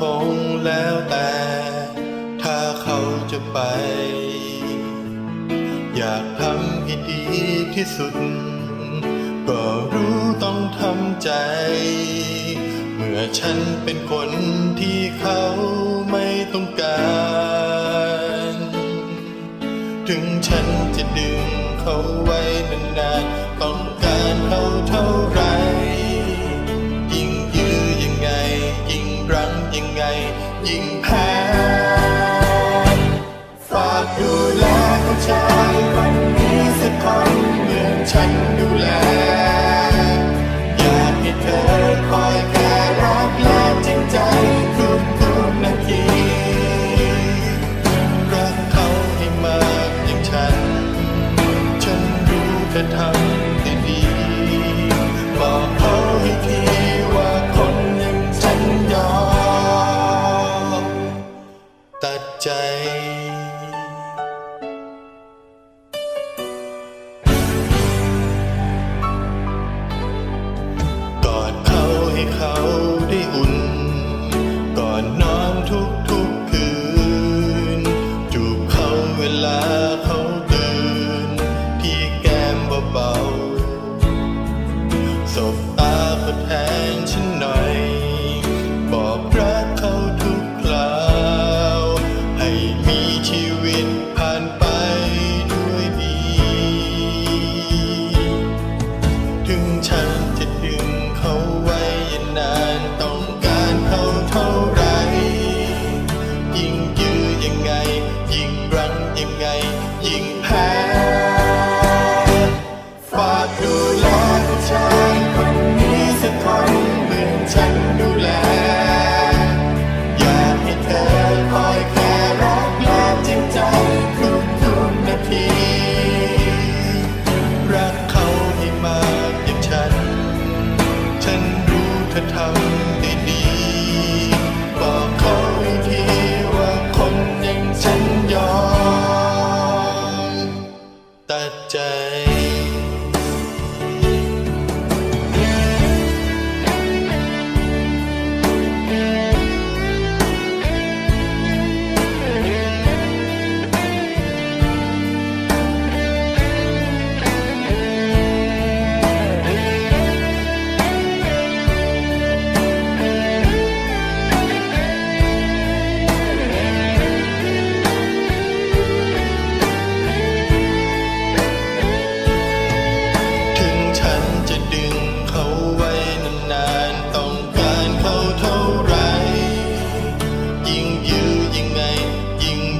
คงแล้วแต่ ถ้าเขาจะไป อยากทำให้ดีที่สุด ก็รู้ต้องทำใจ เมื่อฉันเป็นคนที่เขาไม่ต้องการ ถึงฉันจะดึงเขาไว้นานๆต้อง ดูแลผู้ชายคนนี้สักคนเหมือนฉัน 清。to toe.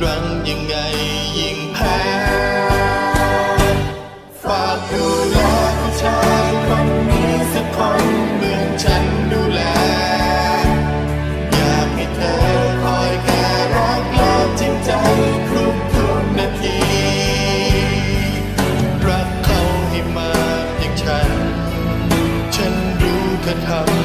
รั้งยังไงยิ่งแพ้ฝากดูแลผู้ชายคนนี้สักคนเหมือนฉันดูแล อยากให้เธอคอยแก่รักและจริงใจครุกทุกนาที รักเขาให้มากอย่างฉัน ฉันรู้เธอทำ